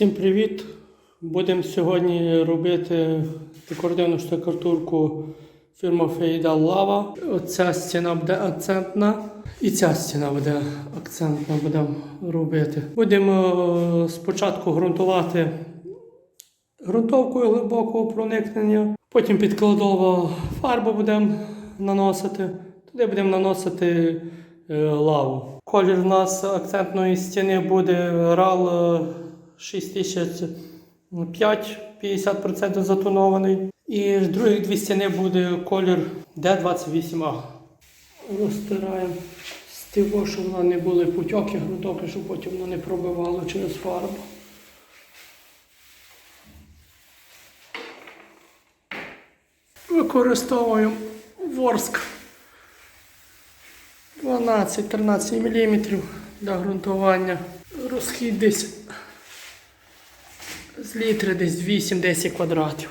Всім привіт! Будемо сьогодні робити декоративну штукатурку фірма Фейдал Лава. Оця стіна буде акцентна. І ця стіна буде акцентна, будемо робити. Будемо е, спочатку ґрунтувати ґрунтовкою глибокого проникнення, потім підкладова фарбу будемо наносити. Туди будемо наносити е, лаву. Колір у нас акцентної стіни буде RAL е, 6005, 50% затонований. І з других дві стіни буде колір D28A. Розтираємо з того, щоб вона не були потьоки грунтовки, щоб потім воно не пробивало через фарбу. Використовуємо ворск 12-13 мм для ґрунтування. Розхід десь літри десь 8-10 квадратів.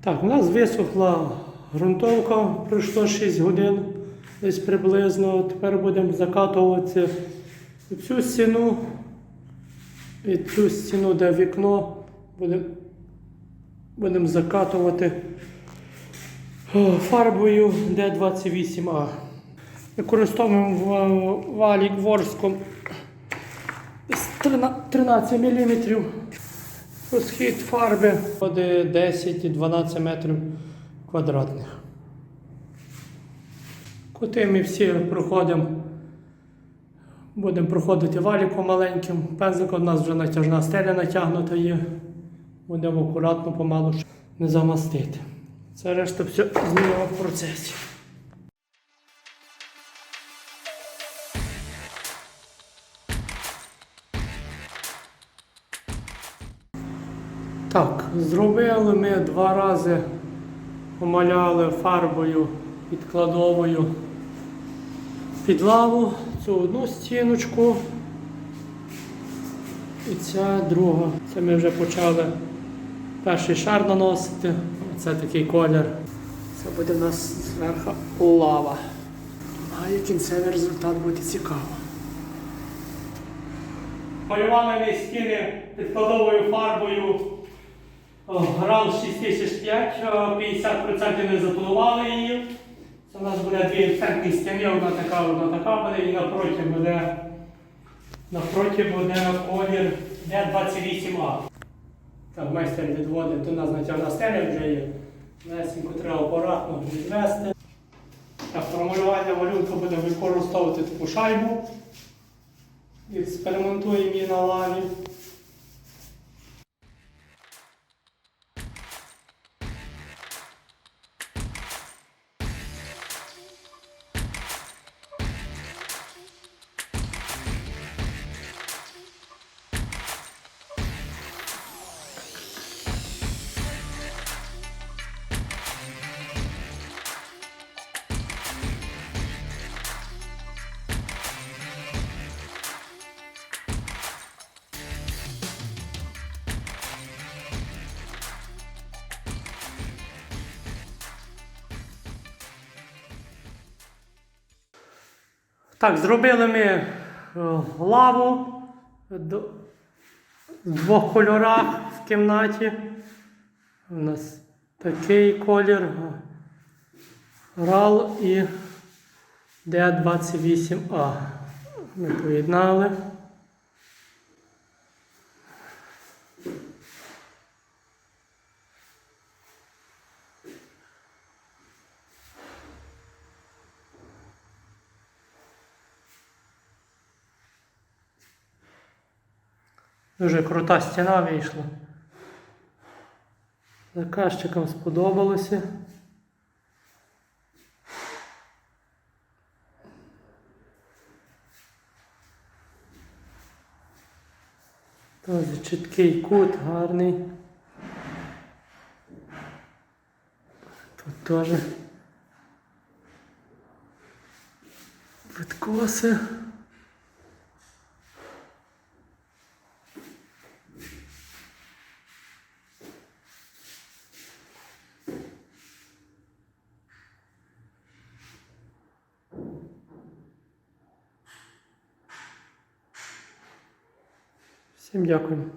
Так, у нас висохла ґрунтовка, пройшло 6 годин десь приблизно. Тепер будемо закатувати цю стіну і цю стіну, де вікно, будемо будемо закатувати фарбою D28A. Використовуємо ва- валік ворском з 13 мм. Розхід фарби буде 10-12 метрів квадратних. Кути ми всі проходимо. Будемо проходити валіком маленьким. Пензликом у нас вже натяжна стеля натягнута є. Будемо акуратно помалу не замастити. Це решта все знімемо в процесі. Так, зробили ми два рази, помаляли фарбою підкладовою під лаву цю одну стіночку і ця друга. Це ми вже почали перший шар наносити. Це такий колір. Це буде в нас зверху лава. Має кінцевий результат буде цікаво. Малювали ми стіни підкладовою фарбою Грал 6005, е, 50% не запланували її. Це у нас буде дві акцентні стіни, одна така, одна така буде, і напроти буде, напроти буде колір D28A. Так, майстер відводить, до нас натягна стеля вже є. Лесенько треба акуратно відвести. Так, формулювання малюнка буде використовувати таку шайбу. Експериментуємо її на лаві. Так, зробили ми е, лаву в двох кольорах в кімнаті. У нас такий колір RAL і D28A. Ми поєднали. Дуже крута стіна вийшла. Заказчикам сподобалося. Дуже чіткий кут, гарний. Тут теж відкоси. Всім дякую.